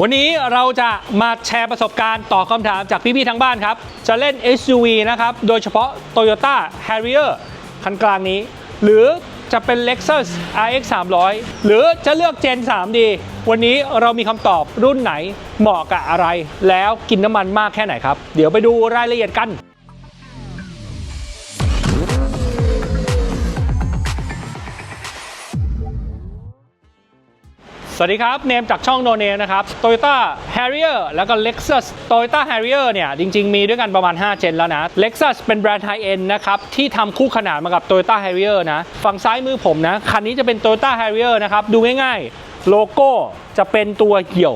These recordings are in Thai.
วันนี้เราจะมาแชร์ประสบการณ์ตอบคำถามจากพี่ๆทางบ้านครับ จะเล่น SUV นะครับ โดยเฉพาะ Toyota Harrier คันกลางนี้ หรือจะเป็น Lexus RX 300 หรือจะเลือก Gen 3 ดี วันนี้เรามีคำตอบรุ่นไหนเหมาะกับอะไร แล้วกินน้ำมันมากแค่ไหนครับ เดี๋ยวไปดูรายละเอียดกัน สวัสดีครับ เนมจากช่องโนเนมนะครับ Toyota Harrier แล้วก็ Lexus Toyota Harrier เนี่ย จริง ๆ มีด้วยกันประมาณ 5 เจนแล้วนะ Lexus เป็นแบรนด์ไฮเอ็นนะครับ ที่ทำคู่ขนานมากับ Toyota Harrier นะ ฝั่งซ้ายมือผมนะ คันนี้จะเป็น Toyota Harrier นะครับ ดูง่ายๆ โลโก้จะเป็นตัวเหี่ยว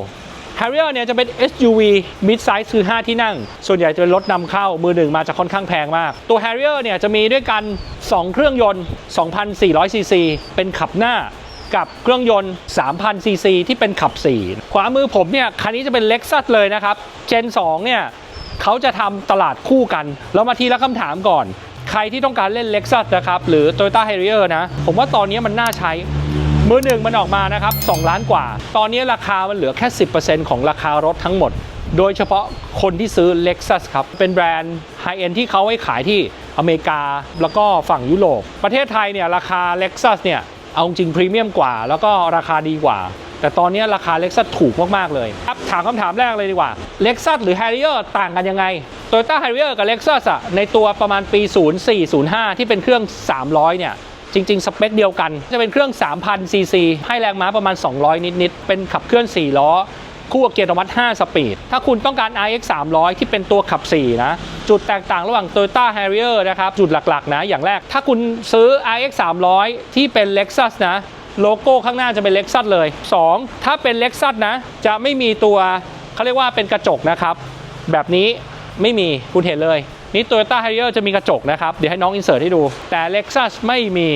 Harrier เนี่ยจะเป็น SUV mid size คือ 5 ที่นั่ง ส่วนใหญ่จะเป็นรถนำเข้า มือหนึ่งมาจะค่อนข้างแพงมาก ตัว Harrier เนี่ยจะมีด้วยกัน 2 เครื่องยนต์ 2,400ซีซีเป็นขับหน้า กับเครื่องยนต์3,000ซีซีที่เป็นขับ 4 ขวามือผมเนี่ยคันนี้จะเป็น Lexus เลยนะครับ Gen 2 เนี่ยเขาจะทำตลาดคู่กันเรามาทีละคำถามก่อน ใครที่ต้องการเล่น Lexus นะครับหรือ Toyota Harrier นะ ผมว่าตอนนี้มันน่าใช้มือหนึ่งมันออกมานะครับ 2 ล้านกว่า ตอนนี้ราคามันเหลือแค่ 10%ของราคารถทั้งหมด โดยเฉพาะคนที่ซื้อ Lexus ครับ เป็นแบรนด์ไฮเอ็นที่เขาให้ขายที่อเมริกา แล้วก็ฝั่งยุโรป ประเทศไทยเนี่ยราคา Lexus เนี่ย เอาจริงพรีเมียมกว่า แล้วก็ราคาดีกว่า แต่ตอนนี้ราคาเล็กซัสถูกมาก ๆ เลยครับถามคำถามแรกเลยดีกว่าเล็กซัสหรือ Harrier ต่างกันยังไง t o y ต้า Harrier กับ Lexus อะในตัวประมาณปี 0405 ที่เป็นเครื่อง 300 เนี่ยจริง ๆ สเปคเดียวกัน จะเป็นเครื่อง 3,000ซีซีให้แรงม้าประมาณ 200 นิด ๆ เป็นขับเคลื่อน 4 ล้อ คู่กับเกียร์อัตโนมัติ5สปีด ถ้าคุณต้องการ iX 300 ที่เป็นตัวขับ 4 นะ จุดแตกต่างระหว่าง Toyota Harrier นะครับ จุดหลักๆ นะ อย่างแรก ถ้าคุณซื้อ iX 300 ที่เป็น Lexus นะ โลโก้ข้างหน้าจะเป็น Lexus เลย 2 ถ้าเป็น Lexus นะ จะไม่มีตัวเขาเรียกว่าเป็นกระจกนะครับ แบบนี้ไม่มีคุณเห็นเลยนี่ Toyota Harrier จะมีกระจกนะครับ เดี๋ยวให้น้องอินเสิร์ตให้ดู แต่ Lexus ไม่มี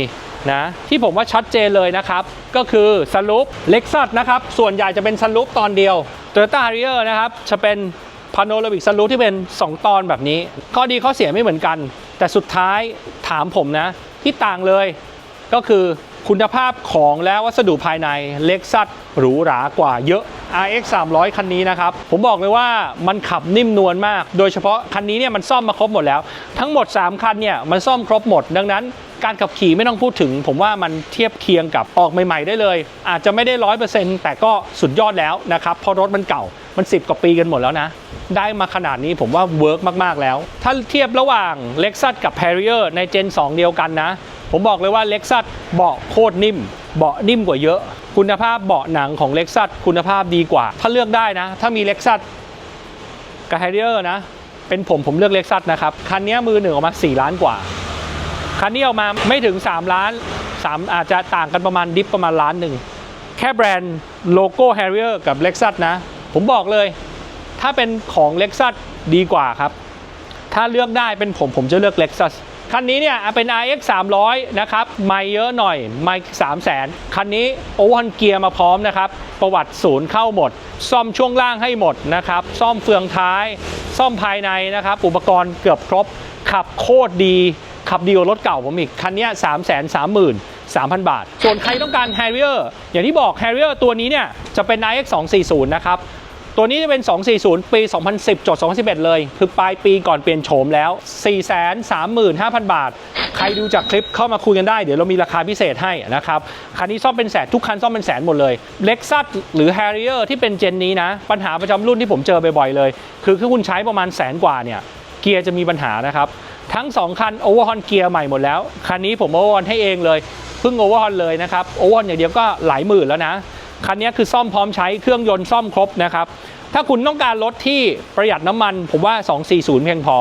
นะที่ผมว่าชัดเจนเลยนะครับ ก็คือสลูป Lexus นะครับ ส่วนใหญ่จะเป็นสลูปตอนเดียว Toyota Harrier นะครับ จะเป็นพาโนรามิกสลูปที่เป็น 2 ตอนแบบนี้ ข้อดีข้อเสียไม่เหมือนกัน แต่สุดท้ายถามผมนะ ที่ต่างเลยก็คือคุณภาพของและวัสดุภายใน Lexus หรูหรากว่าเยอะ RX 300 คันนี้นะครับ ผมบอกเลยว่ามันขับนิ่มนวลมาก โดยเฉพาะคันนี้เนี่ยมันซ่อมมาครบหมดแล้ว ทั้งหมด 3 คันเนี่ยมันซ่อมครบหมด ดังนั้น การขับขี่ไม่ต้องพูดถึง ผมว่ามันเทียบเคียงกับออกใหม่ ๆ ได้เลย อาจจะไม่ได้ร้อยเปอร์เซ็นต์แต่ก็สุดยอดแล้วนะครับเพราะรถมันเก่ามัน 10 กว่าปีกันหมดแล้วนะ ได้มาขนาดนี้ผมว่าเวิร์กมาก ๆ แล้ว ถ้าเทียบระหว่าง Lexus กับ Harrier ใน Gen 2 เดียวกันนะ ผมบอกเลยว่า Lexus เบาะโคตรนิ่ม เบาะนิ่มกว่าเยอะ คุณภาพเบาะหนังของ Lexus คุณภาพดีกว่า ถ้าเลือกได้นะ ถ้ามี Lexus กับ Harrier นะ เป็นผมผมเลือก Lexus นะครับ คันนี้มือหนึ่งออกมา 4 ล้านกว่า คันนี้ออกมาไม่ถึง 3 ล้าน 3 อาจจะต่างกันประมาณดิฟประมาณล้านหนึ่ง แค่แบรนด์โลโก้ Harrier กับ Lexus นะ ผมบอกเลย ถ้าเป็นของ Lexus ดีกว่าครับ ถ้าเลือกได้เป็นผมผมจะเลือก Lexus คันนี้เนี่ยเป็น iX 300 นะครับไม่เยอะหน่อยไม่3 0 0 0 0 0คันนี้โอวอร์เกียร์มาพร้อมนะครับ ประวัติศูนย์เข้าหมด ซ่อมช่วงล่างให้หมดนะครับ ซ่อมเฟืองท้าย ซ่อมภายในนะครับ อุปกรณ์เกือบครบ ขับโคตรดี ขับดีกว่ารถเก่าผมอีก คันนี้3 3 3 0 0 0 3,000บาท ส่วนใครต้องการ Harrier อย่างที่บอก Harrier ตัวนี้เนี่ยจะเป็น iX 240นะครับตัวนี้จะเป็น 240 ปี 2010 จด 2011 เลย คือปลายปีก่อนเปลี่ยนโฉมแล้ว 435,000 บาท ใครดูจากคลิปเข้ามาคุยกันได้ เดี๋ยวเรามีราคาพิเศษให้นะครับ คันนี้ซ่อมเป็นแสน ทุกคันซ่อมเป็นแสนหมดเลย Lexus หรือ Harrier ที่เป็นเจนนี้นะ ปัญหาประจำรุ่นที่ผมเจอบ่อยๆเลย คือคือคุณใช้ประมาณแสนกว่าเนี่ย เกียร์จะมีปัญหานะครับ ทั้ง 2 คันโอเวอร์ฮอนเกียร์ใหม่หมดแล้ว คันนี้ผมโอเวอร์ฮอนให้เองเลยเพิ่งโอเวอร์ฮอนเลยนะครับโอเวอร์ฮอนอย่างเดียวก็หลายหมื่นแล้วนะ คันนี้คือซ่อมพร้อมใช้เครื่องยนต์ซ่อมครบนะครับถ้าคุณต้องการรถที่ประหยัดน้ำมัน ผมว่า 240 เพียงพอ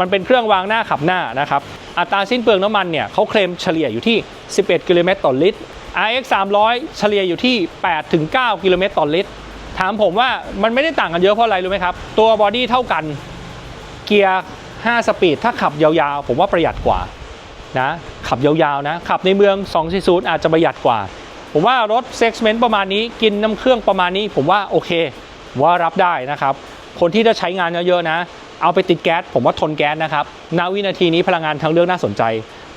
มันเป็นเครื่องวางหน้าขับหน้านะครับอัตราสิ้นเปลืองน้ำมันเนี่ยเขาเคลมเฉลี่ยอยู่ที่ 11 กิโลเมตรต่อลิตร RX 300 เฉลี่ยอยู่ที่ 8-9 กิโลเมตรต่อลิตร ถามผมว่ามันไม่ได้ต่างกันเยอะเพราะอะไรรู้ไหมครับ ตัวบอดี้เท่ากัน เกียร์ 5 สปีด ถ้าขับยาวๆ ผมว่าประหยัดกว่านะขับยาวๆนะ ขับในเมือง 240 อาจจะประหยัดกว่า ผมว่ารถเซ็กซ์เมนต์ประมาณนี้กินน้ำเครื่องประมาณนี้ ผมว่าโอเคว่ารับได้นะครับ คนที่จะใช้งานเยอะๆนะ เอาไปติดแก๊ส ผมว่าทนแก๊สนะครับณวินาทีนี้พลังงานทางเลือกน่าสนใจ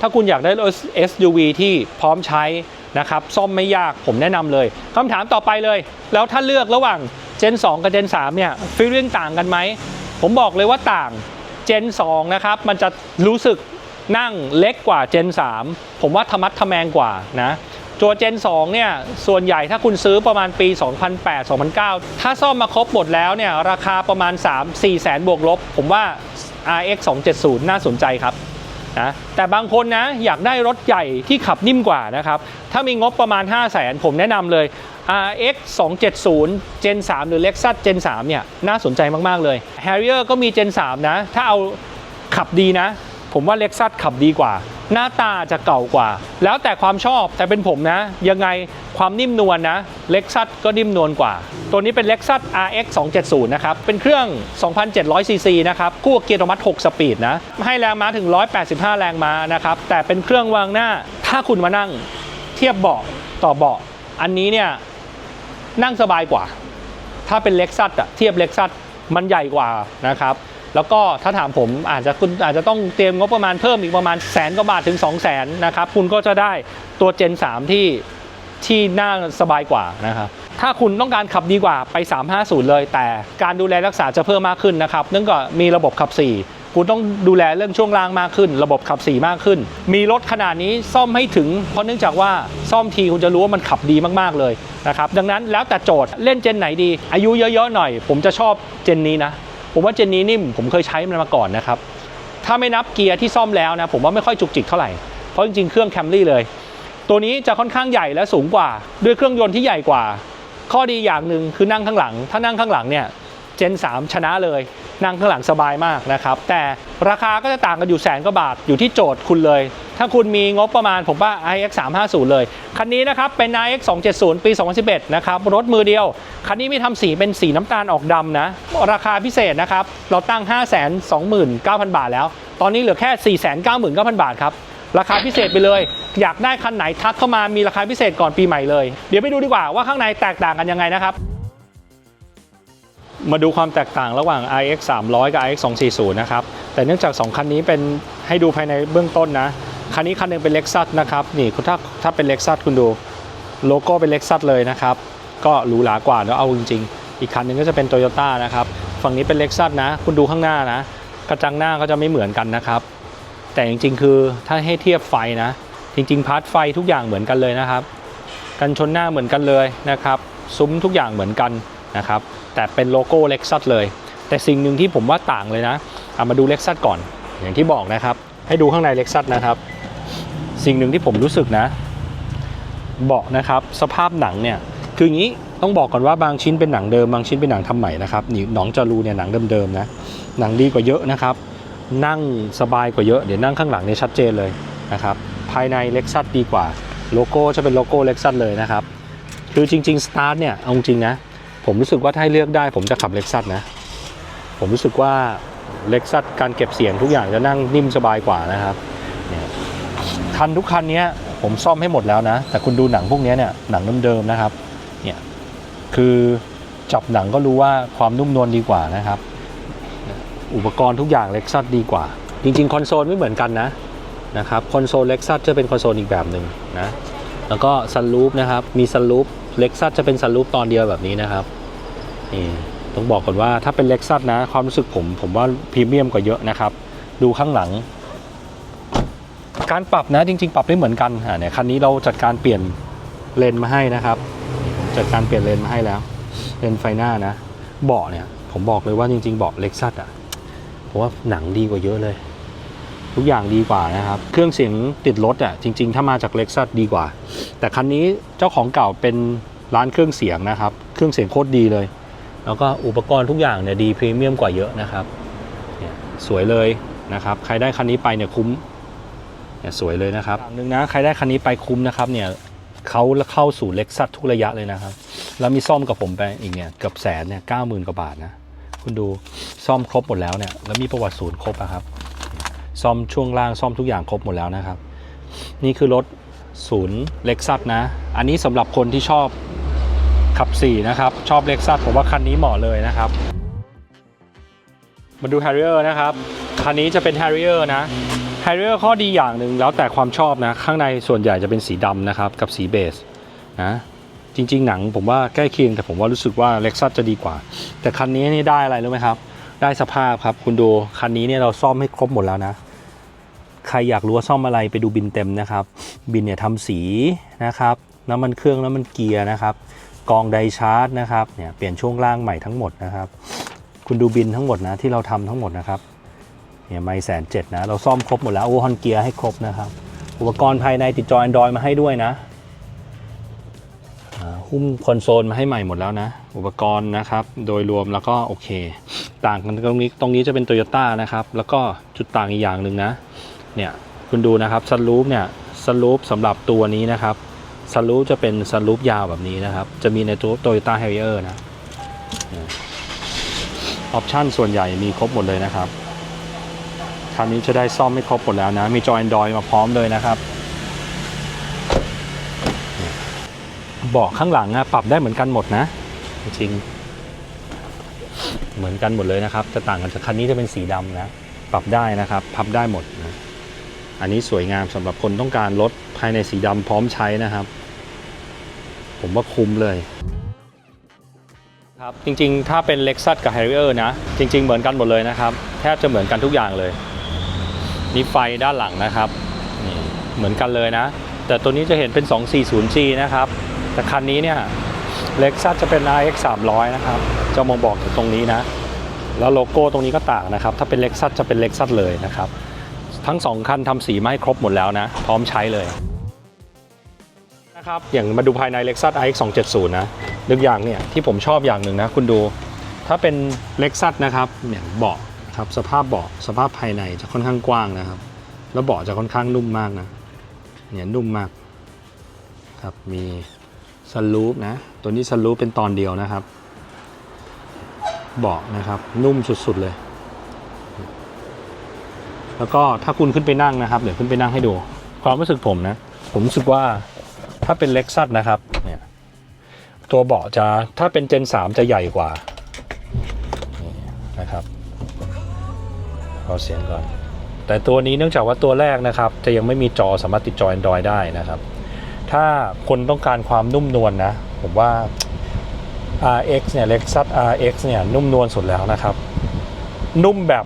ถ้าคุณอยากได้รถ SUV ที่พร้อมใช้นะครับซ่อมไม่ยากผมแนะนำเลยคำถามต่อไปเลย แล้วถ้าเลือกระหว่าง Gen 2 กับ Gen 3เนี่ยฟีลลิ่งต่างกันไหม ผมบอกเลยว่าต่าง Gen 2 นะครับ มันจะรู้สึกนั่งเล็กกว่า Gen 3 ผมว่าธรรมัดทะแมงกว่านะตัว Gen 2เนี่ย ส่วนใหญ่ถ้าคุณซื้อประมาณปี 2008 2009 ถ้าซ่อมมาครบหมดแล้วเนี่ย ราคาประมาณ 3-4 แสนบวกลบ ผมว่า RX 270 น่าสนใจครับนะแต่บางคนนะ อยากได้รถใหญ่ที่ขับนิ่มกว่านะครับ ถ้ามีงบประมาณ 5 0 0 0 0 0ผมแนะนำเลย RX 270 Gen 3 หรือ Lexus Gen 3 เนี่ย น่าสนใจมาก ๆ เลย Harrier ก็มี Gen 3 นะ ถ้าเอาขับดีนะ ผมว่า Lexus ขับดีกว่า หน้าตาจะเก่ากว่า แล้วแต่ความชอบแต่เป็นผมนะ ยังไงความนิ่มนวลนะ Lexus ก็นิ่มนวลกว่า ตัวนี้เป็น Lexus RX 270 นะครับ เป็นเครื่อง 2,700ซีซีนะครับ คู่เกียร์อัตโนมัติ 6 สปีดนะ ให้แรงม้าถึง 185 แรงม้านะครับ แต่เป็นเครื่องวางหน้า ถ้าคุณมานั่งเทียบเบาะต่อเบาะ อันนี้เนี่ย นั่งสบายกว่า ถ้าเป็นเล็กซัสอะเทียบเล็กซัสมันใหญ่กว่านะครับ แล้วก็ถ้าถามผมอาจจะคุณอาจจะต้องเตรียมงบประมาณเพิ่มอีกประมาณแสนกว่าบาทถึง 2 0 0แสนนะครับ คุณก็จะได้ตัว Gen 3ที่ที่น่าสบายกว่านะครับ ถ้าคุณต้องการขับดีกว่าไป 350 เลย แต่การดูแลรักษาจะเพิ่มมากขึ้นนะครับ เนื่องจากมีระบบขับ 4 คุณต้องดูแลเรื่องช่วงล่างมากขึ้น ระบบขับ4มากขึ้น มีรถขนาดนี้ซ่อมให้ถึง เพราะเนื่องจากว่าซ่อมทีคุณจะรู้ว่ามันขับดีมากๆเลยนะครับดังนั้นแล้วแต่โจทย์เล่นเจนไหนดี อายุเยอะๆหน่อย ผมจะชอบเจนนี้นะ ผมว่าเจนนี้นิ่มผมเคยใช้มันมาก่อนนะครับถ้าไม่นับเกียร์ที่ซ่อมแล้วนะผมว่าไม่ค่อยจุกจิกเท่าไหร่เพราะจริงๆเครื่องแคมรี่เลย ตัวนี้จะค่อนข้างใหญ่และสูงกว่า ด้วยเครื่องยนต์ที่ใหญ่กว่า ข้อดีอย่างหนึ่งคือนั่งข้างหลัง ถ้านั่งข้างหลังเนี่ย เจน3ชนะเลย นั่งข้างหลังสบายมากนะครับ แต่ราคาก็จะต่างกันอยู่แสนกว่าบาทอยู่ที่โจทย์คุณเลย ถ้าคุณมีงบประมาณผมว่า iX 350 เลย คันนี้นะครับเป็น iX 270 ปี 2011 นะครับ รถมือเดียว คันนี้มีทำสีเป็นสีน้ำตาลออกดำนะ ราคาพิเศษนะครับ เราตั้ง 529,000 บาทแล้ว ตอนนี้เหลือแค่ 499,000 บาทครับราคาพิเศษไปเลย อยากได้คันไหนทักเข้ามามีราคาพิเศษก่อนปีใหม่เลย เดี๋ยวไปดูดีกว่าว่าข้างในแตกต่างกันยังไงนะครับ มาดูความแตกต่างระหว่าง iX 300 กับ iX 240 นะครับ แต่เนื่องจาก 2 คันนี้เป็นให้ดูภายในเบื้องต้นนะ คันนี้คันหนึงเป็น Lexus นะครับ นี่คุณถ้าถ้าเป็น Lexus คุณดู โลโก้เป็น Lexus เลยนะครับ ก็หรูหรากว่าเนอะเอาจริง ๆ อีกคันหนึงก็จะเป็น Toyota นะครับ ฝั่งนี้เป็น Lexus นะ คุณดูข้างหน้านะ กระจังหน้าก็จะไม่เหมือนกันนะครับ แต่จริงๆ คือถ้าให้เทียบไฟนะ จริง ๆ พาร์ทไฟทุกอย่างเหมือนกันเลยนะครับ กันชนหน้าเหมือนกันเลยนะครับ ซุ้มทุกอย่างเหมือนกัน นะครับ แต่เป็นโลโก้ Lexus เลย แต่สิ่งหนึ่งที่ผมว่าต่างเลยนะเอามาดู Lexus ก่อน อย่างที่บอกนะครับ ให้ดูข้างใน Lexus นะครับ สิ่งหนึ่งที่ผมรู้สึกนะ เบาะนะครับ สภาพหนังเนี่ย คืออย่างนี้ต้องบอกก่อนว่าบางชิ้นเป็นหนังเดิม บางชิ้นเป็นหนังทำใหม่นะครับนี่หนองจารูเนี่ยหนังเดิมๆนะ หนังดีกว่าเยอะนะครับ นั่งสบายกว่าเยอะ เดี๋ยวนั่งข้างหลังเนี่ยชัดเจนเลยนะครับ ภายใน Lexus ดีกว่า โลโก้จะเป็นโลโก้ Lexus เลยนะครับ คือจริงๆ Start เนี่ย เอาจริงนะ ผมรู้สึกว่าถ้าให้เลือกได้ ผมจะขับ Lexus นะ ผมรู้สึกว่า Lexus การเก็บเสียงทุกอย่างจะนั่งนิ่มสบายกว่านะครับคันทุกคันเนี้ยผมซ่อมให้หมดแล้วนะ แต่คุณดูหนังพวกเนี้ยเนี่ยหนังเดิมๆนะครับเนี่ยคือจับหนังก็รู้ว่าความนุ่มนวลดีกว่านะครับ อุปกรณ์ทุกอย่าง Lexus ดีกว่า จริงๆคอนโซลไม่เหมือนกันนะนะครับคอนโซล Lexus จะเป็นคอนโซลอีกแบบหนึ่งนะแล้วก็ซันรูฟนะครับมีซันรูฟเล็กซัสจะเป็นซันรูฟตอนเดียวแบบนี้นะครับ นี่ต้องบอกก่อนว่าถ้าเป็นเล็กซัสนะ ความรู้สึกผม ผมว่าพรีเมียมกว่าเยอะนะครับ ดูข้างหลัง การปรับนะจริง ๆ ปรับได้เหมือนกันอ่าเนี่ยคันนี้เราจัดการเปลี่ยนเลนมาให้นะครับ จัดการเปลี่ยนเลนมาให้แล้ว เลนไฟหน้านะเบาะเนี่ย ผมบอกเลยว่าจริง ๆเบาะเล็กซัสอะผมว่าหนังดีกว่าเยอะเลย ทุกอย่างดีกว่านะครับ เครื่องเสียงติดรถอะจริง ๆ ถ้ามาจากเล็กซัสดีกว่า แต่คันนี้เจ้าของเก่าเป็นร้านเครื่องเสียงนะครับ เครื่องเสียงโคตรดีเลย แล้วก็อุปกรณ์ทุกอย่างเนี่ยดีพรีเมียมกว่าเยอะนะครับเนี่ยสวยเลยนะครับ ใครได้คันนี้ไปเนี่ยคุ้มเนี่ยสวยเลยนะครับหนึ่งนะใครได้คันนี้ไปคุ้มนะครับเนี่ยเขาเข้าสู่เล็กซัสทุกระยะเลยนะครับ แล้วมีซ่อมกับผมไปอีกเนี่ยเกือบแสนเนี่ยเก้าหมื่นกว่าบาทนะคุณดูซ่อมครบหมดแล้วเนี่ยแล้วมีประวัติศูนย์ครบอะครับ ซ่อมช่วงล่างซ่อมทุกอย่างครบหมดแล้วนะครับ นี่คือรถศูนย์เล็กซัสนะ อันนี้สำหรับคนที่ชอบ ขับ 4 นะครับ ชอบเล็กซัสผมว่าคันนี้เหมาะเลยนะครับ มาดู Harrier นะครับ คันนี้จะเป็น Harrier นะ Harrier ข้อดีอย่างหนึ่งแล้วแต่ความชอบนะ ข้างในส่วนใหญ่จะเป็นสีดำนะครับ กับสีเบจนะจริง ๆ หนังผมว่าใกล้เคียงแต่ผมว่ารู้สึกว่าเล็กซัสจะดีกว่า แต่คันนี้นี่ได้อะไรรู้ไหมครับ ได้สภาพครับคุณดูคันนี้เนี่ยเราซ่อมให้ครบหมดแล้วนะใครอยากรู้ว่าซ่อมอะไรไปดูบินเต็มนะครับ บินเนี่ยทำสีนะครับน้ำมันเครื่องน้ำมันเกียร์นะครับ กองไดชาร์จนะครับเนี่ยเปลี่ยนช่วงล่างใหม่ทั้งหมดนะครับ คุณดูบินทั้งหมดนะที่เราทำทั้งหมดนะครับเนี่ยไม่แสนเจ็ดนะเราซ่อมครบหมดแล้วโอฮอนเกียร์ให้ครบนะครับ อุปกรณ์ภายในติดจอ Android มาให้ด้วยนะอ่าหุ้มคอนโซลมาให้ใหม่หมดแล้วนะ อุปกรณ์นะครับ โดยรวมแล้วก็โอเค ต่างกันตรงนี้ตรงนี้จะเป็น Toyota นะครับ แล้วก็จุดต่างอีกอย่างหนึ่งนะ เนี่ยคุณดูนะครับซันรูฟเนี่ยซันรูฟสำหรับตัวนี้นะครับ ซันรูฟจะเป็นซันรูฟยาวแบบนี้นะครับ จะมีในตัว Toyota Harrier นะออปชั่นส่วนใหญ่มีครบหมดเลยนะครับคันนี้จะได้ซ่อมไม่ครบหมดแล้วนะ มีจอ Android มาพร้อมเลยนะครับเบาะข้างหลังอะปรับได้เหมือนกันหมดนะ จริง เหมือนกันหมดเลยนะครับ จะต่างกันจากคันนี้จะเป็นสีดำนะ ปรับได้นะครับ พับได้หมดนะอันนี้สวยงามสำหรับคนต้องการรถภายในสีดำพร้อมใช้นะครับ ผมว่าคุ้มเลยครับจริงๆ ถ้าเป็น Lexus กับ Harrier นะ จริง ๆ เหมือนกันหมดเลยนะครับ แทบจะเหมือนกันทุกอย่างเลยนี่ไฟด้านหลังนะครับนี่เหมือนกันเลยนะ แต่ตัวนี้จะเห็นเป็น 240G นะครับ แต่คันนี้เนี่ย Lexus จะเป็น RX 300 นะครับจะมองบอกอยู่ตรงนี้นะ แล้วโลโก้ตรงนี้ก็ต่างนะครับ ถ้าเป็น Lexus จะเป็น Lexus เลยนะครับ ทั้ง 2 คันทำสีมาให้ครบหมดแล้วนะ พร้อมใช้เลย นะครับอย่างมาดูภายใน Lexus RX 270 นะนึกอย่างเนี่ยที่ผมชอบอย่างหนึ่งนะ คุณดูถ้าเป็น Lexus นะครับเนี่ยเบาะครับสภาพเบาะสภาพภายในจะค่อนข้างกว้างนะครับ แล้วเบาะจะค่อนข้างนุ่มมากนะเนี่ยนุ่มมากครับมีสลูปนะตัวนี้สลูปเป็นตอนเดียวนะครับเบาะนะครับ นุ่มสุดๆเลย แล้วก็ถ้าคุณขึ้นไปนั่งนะครับ เดี๋ยวขึ้นไปนั่งให้ดู ความรู้สึกผมนะ ผมรู้สึกว่า ถ้าเป็นเล็กซัสนะครับเนี่ยตัวเบาะจะถ้าเป็นเจน 3 จะใหญ่กว่านะครับเอาเสียงก่อน แต่ตัวนี้เนื่องจากว่าตัวแรกนะครับ จะยังไม่มีจอสามารถติดจอ Android ได้นะครับ ถ้าคนต้องการความนุ่มนวลนะผมว่า RX เนี่ย Lexus RX เนี่ยนุ่มนวลสุดแล้วนะครับ นุ่มแบบ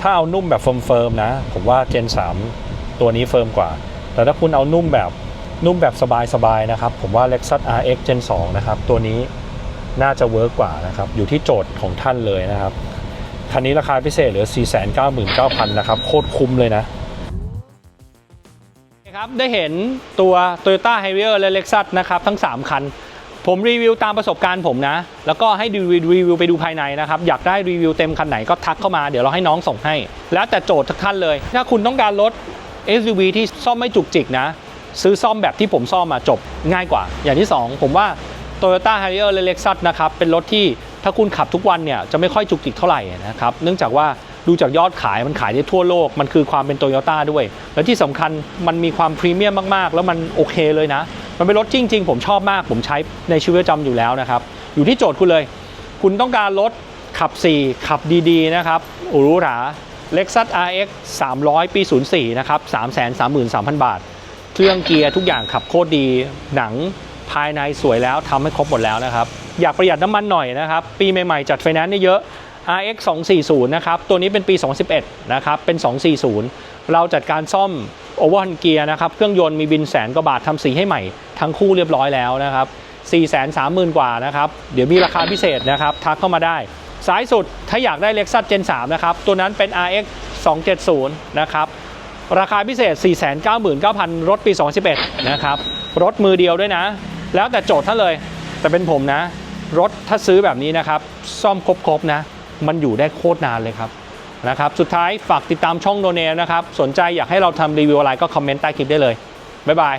ถ้าเอานุ่มแบบเฟิร์มๆนะ ผมว่า Gen 3 ตัวนี้เฟิร์มกว่า แต่ถ้าคุณเอานุ่มแบบ นุ่มแบบสบายๆนะครับ ผมว่า Lexus RX Gen 2 นะครับ ตัวนี้น่าจะเวิร์กกว่านะครับ อยู่ที่โจทย์ของท่านเลยนะครับ คันนี้ราคาพิเศษเหลือ 499,000 นะครับ โคตรคุ้มเลยนะครับ ได้เห็นตัว Toyota Harrier และ Lexus นะครับ ทั้ง 3 คัน ผมรีวิวตามประสบการณ์ผมนะ แล้วก็ให้ดูรีวิวไปดูภายในนะครับ อยากได้รีวิวเต็มคันไหนก็ทักเข้ามาเดี๋ยวเราให้น้องส่งให้ แล้วแต่โจทย์ทุกท่านเลย ถ้าคุณต้องการรถ SUV ที่ซ่อมไม่จุกจิกนะ ซื้อซ่อมแบบที่ผมซ่อมมาจบง่ายกว่า อย่างที่ 2 ผมว่า Toyota Harrier และ Lexus นะครับเป็นรถที่ถ้าคุณขับทุกวันเนี่ยจะไม่ค่อยจุกจิกเท่าไหร่นะครับเนื่องจากว่าดูจากยอดขายมันขายได้ทั่วโลก มันคือความเป็นโตโยต้าด้วย และที่สำคัญมันมีความพรีเมียมมาก ๆ แล้วมันโอเคเลยนะ มันเป็นรถจริง ๆ ผมชอบมาก ผมใช้ในชีวิตประจำอยู่แล้วนะครับ อยู่ที่โจทย์คุณเลย คุณต้องการรถขับ 4 ขับดี ๆ นะครับหรูหรา Lexus RX 300 ปี 04 นะครับ 333,000 บาท เครื่องเกียร์ทุกอย่างขับโคตรดีหนังภายในสวยแล้วทำให้ครบหมดแล้วนะครับ อยากประหยัดน้ำมันหน่อยนะครับ ปีใหม่ๆจัดไฟแนนซ์เนี่ยเยอะ RX 240นะครับ ตัวนี้เป็นปี 2011 นะครับ เป็น 240 เราจัดการซ่อมโอเวอร์ฮันเกียร์นะครับ เครื่องยนต์มีบินแสนกว่าบาททำสีให้ใหม่ ทั้งคู่เรียบร้อยแล้วนะครับ 430,000 กว่านะครับ เดี๋ยวมีราคาพิเศษนะครับ ทักเข้ามาได้สายสุดถ้าอยากได้ Lexus Gen 3 นะครับ ตัวนั้นเป็น RX 270 นะครับ ราคาพิเศษ 499,000 รถปี 2011 นะครับ รถมือเดียวด้วยนะ แล้วแต่โจทย์ท่านเลย แต่เป็นผมนะ รถถ้าซื้อแบบนี้นะครับ ซ่อมครบๆนะ มันอยู่ได้โคตรนานเลยครับนะครับ สุดท้ายฝากติดตามช่องโนเนมนะครับ สนใจอยากให้เราทำรีวิวอะไรก็คอมเมนต์ใต้คลิปได้เลย บ๊ายบาย